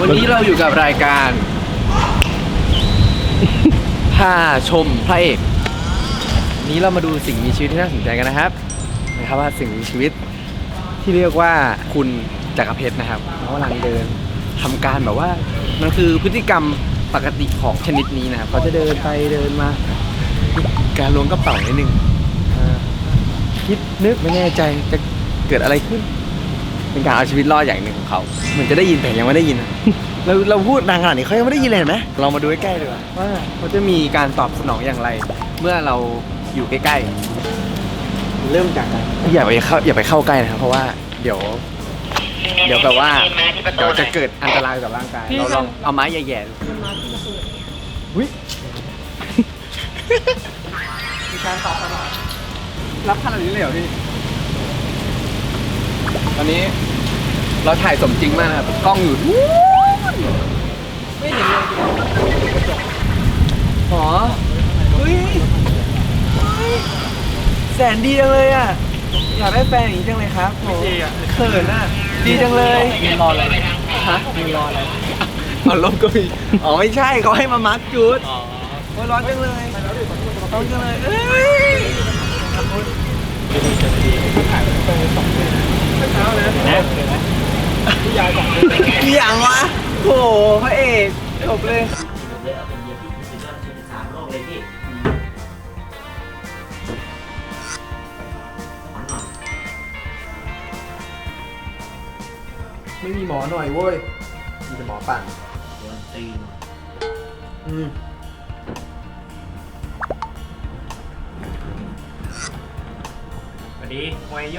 วันนี้เราอยู่กับรายการพาชมพระเอกวันนี้เรามาดูสิ่งมีชีวิตที่น่าสนใจกันนะครับนะครับว่าสิ่งมีชีวิตที่เรียกว่าคุณจักรเพชรนะครับเขากำลังเดินทำการแบบว่า มันคือพฤติกรรมปกติของชนิดนี้นะครับเขาจะเดินไปเดินมา การล้วงกระเป๋านิดนึงอ่าคิดนึกไม่แน่ใจจะเกิดอะไรขึ้น เป็นการเอาชีวิตรอดอย่างหนึ่งของเขาเหมือนจะได้ยินแต่ยังไม่ได้ยินนะเราเราพูดดังขนาดนี้เขายังไม่ได้ยินเลยเห็นไหมเรามาดูใกล้ๆดีกว่าว่าเขาจะมีการตอบสนองอย่างไร เมื่อเราอยู่ใกล้ๆ เริ่มจากการอย่าไปเข้าอย่าไปเข้าใกล้นะครับ เพราะว่าเดี๋ยว เดี๋ยวแบบว่าเดี๋ยวจะเกิดอันตรายกับร่างกายเราลองเอาไม้แย่ๆดูอุ้ยมีการตอบสนองรับขนาดนี้เลยเหรอพี่ ตอนนี้เราถ่ายสมจริงมากครับกล้องอยู่นู้นไม่เห็นเลยหรอเฮ้ยเฮ้ยแสนดีจังเลยอะ อยากได้แฟนอย่างนี้จังเลยครับโหเขินอะ ดีจังเลยยืนรออะไรฮะยืนรออะไรอ๋อลมก็มี อ๋อไม่ใช่เขาให้มามาร์กจุดโอ้ยร้อนจังเลยร้อนจังเลยเอ้ย อีหยังวะโหพระเอกจบเลยไม่มีหมอหน่อยเว้ย มีแต่หมอปั่นอืมสวัสดีมวยโย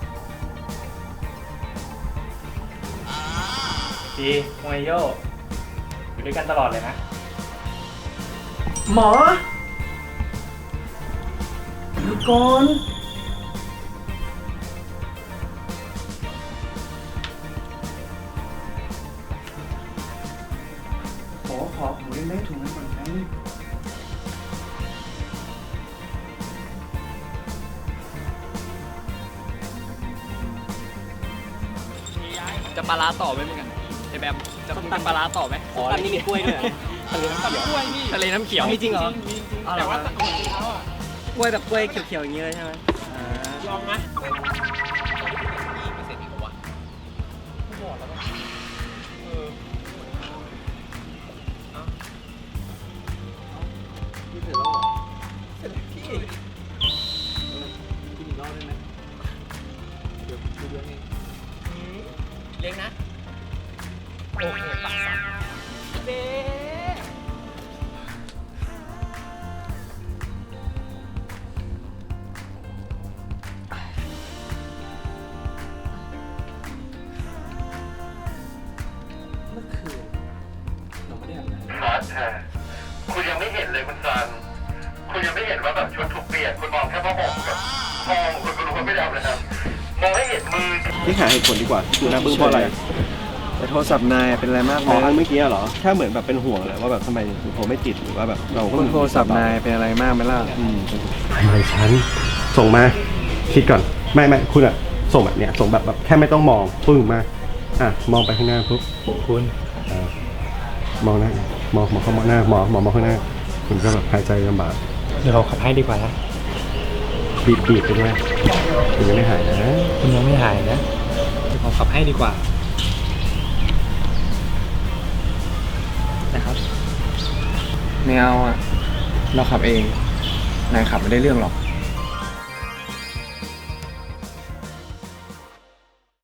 ดีมวยโยกอยู่ด้วยกันตลอดเลยนะ หมอหยุดก่อนขอขอหมูเล็กๆถุงนั้นก่อนนะจะปลาร้าต่อไหมมึงอะไอ แบมจะมึงเป็นปลาร้าต่อไหมตอนนี้มีกล้วยด้วยเหรอทะเลน้ำเขียวทะเลน้ำเขียวมีจริงเหรอแต่ว่ากล้วยแบบกล้วยเขียวๆอย่างนี้เลยใช่ไหมลองนะเลี้ยงนะ โอเคปักสัเบ๊เมื่อคืนเราไม่ได้อาบน้ำบอสค่ะคุณยังไม่เห็นเลยคุณซัน คุณยังไม่เห็นว่าแบบชุดถูกเปลี่ยน คุณมองแค่ผ้าห่มกับห้องคุณก็รู้ว่าไม่ได้อาบน้ำมองให้เห็นมือ นี่หาเหตุผลดีกว่าคือน้ำบึ้งเพราะอะไร แต่โทรศัพท์นายเป็นอะไรมากไหอ๋อมอันเมื่อกี้เหรอแค่เหมือนแบบเป็นห่วงแหละว่าแบบทำไมโทรไม่ติดหรือว่าแบบเราก็คุณโทรศัพท์นายเป็นอะไรมากไหมล่ะอืมทำไมฉันส่งมาคิดก่อนไม่ไม่คุณอะส่งแบบเนี้ยส่งแบบแบบแค่ไม่ต้องมองปึ้งมาอะมองไปข้างหน้าปุ๊บคุณอ่ามองหน้ามองมองเข้ามองหน้ามองมองมองข้างหน้า คุณก็แบบหายใจลำบากเดี๋ยวเราขับให้ดีกว่านะบีบบีบไปด้วยคุณยังไม่หายนะคุณยังไม่หายนะเดี๋ยวผมขับให้ดีกว่า ไม่เอาอะ เราขับเอง นายขับไม่ได้เรื่องหรอก